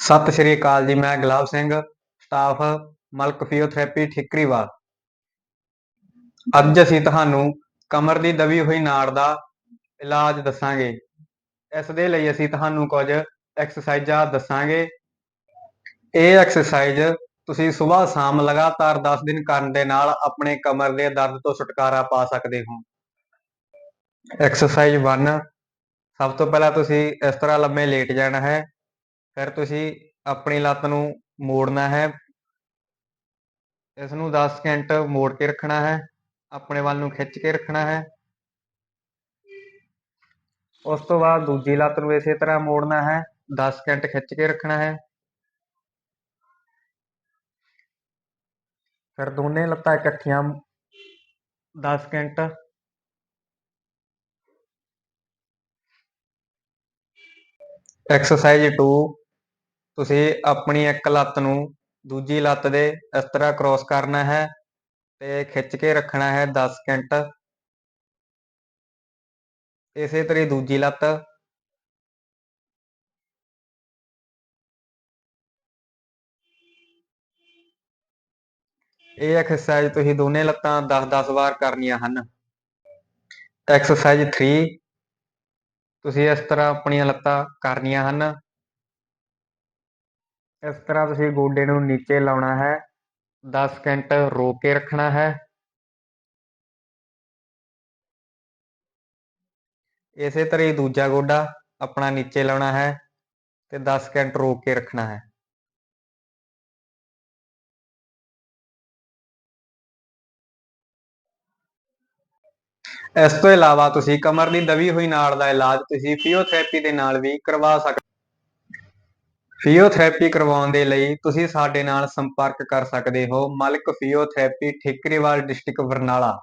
ਸਤਿ ਸ਼੍ਰੀ ਅਕਾਲ ਜੀ, ਮੈਂ ਗੁਲਾਬ ਸਿੰਘ, ਸਟਾਫ ਮਲਕ ਫਿਜ਼ੀਓਥੈਰੇਪੀ ਠਿਕਰੀਵਾਲ। ਅੱਜ ਅਸੀਂ ਤੁਹਾਨੂੰ ਕਮਰ ਦੀ ਦਬੀ ਹੋਈ ਨਾੜ ਦਾ ਇਲਾਜ ਦੱਸਾਂਗੇ। ਇਸ ਦੇ ਲਈ ਅਸੀਂ ਤੁਹਾਨੂੰ ਕੁਝ ਐਕਸਰਸਾਈਜ਼ਾਂ ਦੱਸਾਂਗੇ। ਇਹ ਐਕਸਰਸਾਈਜ਼ ਤੁਸੀਂ ਸਵੇਰ ਸ਼ਾਮ ਲਗਾਤਾਰ 10 ਦਿਨ ਕਰਨ ਦੇ ਨਾਲ ਆਪਣੇ ਕਮਰ ਦੇ ਦਰਦ ਤੋਂ ਛੁਟਕਾਰਾ ਪਾ ਸਕਦੇ ਹੋ। ਐਕਸਰਸਾਈਜ਼ 1 ਸਭ ਤੋਂ ਪਹਿਲਾਂ ਤੁਸੀਂ ਇਸ ਤਰ੍ਹਾਂ ਲੰਮੇ ਲੇਟ ਜਾਣਾ ਹੈ। ਫਿਰ ਤੁਸੀਂ ਆਪਣੀ ਲੱਤ ਨੂੰ ਮੋੜਨਾ ਹੈ। ਇਸ ਨੂੰ 10 ਸਕਿੰਟ ਮੋੜ ਕੇ ਰੱਖਣਾ ਹੈ। ਆਪਣੇ ਵੱਲ ਨੂੰ ਖਿੱਚ ਕੇ ਰੱਖਣਾ ਹੈ। ਉਸ ਤੋਂ ਬਾਅਦ ਦੂਜੀ ਲੱਤ ਨੂੰ ਇਸੇ ਤਰ੍ਹਾਂ ਮੋੜਨਾ ਹੈ। 10 ਸਕਿੰਟ ਖਿੱਚ ਕੇ ਰੱਖਣਾ ਹੈ। ਫਿਰ ਦੋਨੇ ਲੱਤਾਂ ਇਕੱਠੀਆਂ 10 ਸਕਿੰਟ ਐਕਸਰਸਾਈਜ਼ 2 ਤੁਸੀਂ ਆਪਣੀ ਇੱਕ ਲੱਤ ਨੂੰ ਦੂਜੀ ਲੱਤ ਦੇ ਇਸ ਤਰ੍ਹਾਂ ਕ੍ਰੋਸ ਕਰਨਾ ਹੈ ਤੇ ਖਿੱਚ ਕੇ ਰੱਖਣਾ ਹੈ 10 ਸਕਿੰਟ ਇਸੇ ਤਰ੍ਹਾਂ ਦੂਜੀ ਲੱਤ। ਇਹ ਐਕਸਰਸਾਈਜ਼ ਤੁਸੀਂ ਦੋਨੇ ਲੱਤਾਂ 10-10 ਵਾਰ ਕਰਨੀਆਂ ਹਨ। ਐਕਸਰਸਾਈਜ਼ 3 ਤੁਸੀਂ ਇਸ ਤਰ੍ਹਾਂ ਆਪਣੀਆਂ ਲੱਤਾਂ ਕਰਨੀਆਂ ਹਨ। ਇਸ ਤਰ੍ਹਾਂ ਤੁਸੀਂ ਗੋਡੇ ਨੂੰ ਨੀਚੇ ਲਾਉਣਾ ਹੈ। 10 ਸਕਿੰਟ ਰੋਕ ਕੇ ਰੱਖਣਾ ਹੈ। ਇਸੇ ਤਰ੍ਹਾਂ ਹੀ ਦੂਜਾ ਗੋਡਾ ਆਪਣਾ ਨੀਚੇ ਲਾਉਣਾ ਹੈ ਤੇ 10 ਸਕਿੰਟ ਰੋਕ ਕੇ ਰੱਖਣਾ ਹੈ। ਇਸ ਤੋਂ ਇਲਾਵਾ ਤੁਸੀਂ ਕਮਰ ਦੀ ਦਬੀ ਹੋਈ ਨਾੜ ਦਾ ਇਲਾਜ ਤੁਸੀਂ ਫਿਜ਼ੀਓਥੈਰੇਪੀ ਦੇ ਨਾਲ ਵੀ ਕਰਵਾ ਸਕਦੇ ਫਿਜ਼ੀਓਥੈਰੇਪੀ ਕਰਵਾਉਣ ਦੇ ਲਈ ਤੁਸੀਂ ਸਾਡੇ ਨਾਲ ਸੰਪਰਕ ਕਰ ਸਕਦੇ ਹੋ। Malak physiotherapy Thikriwal district Barnala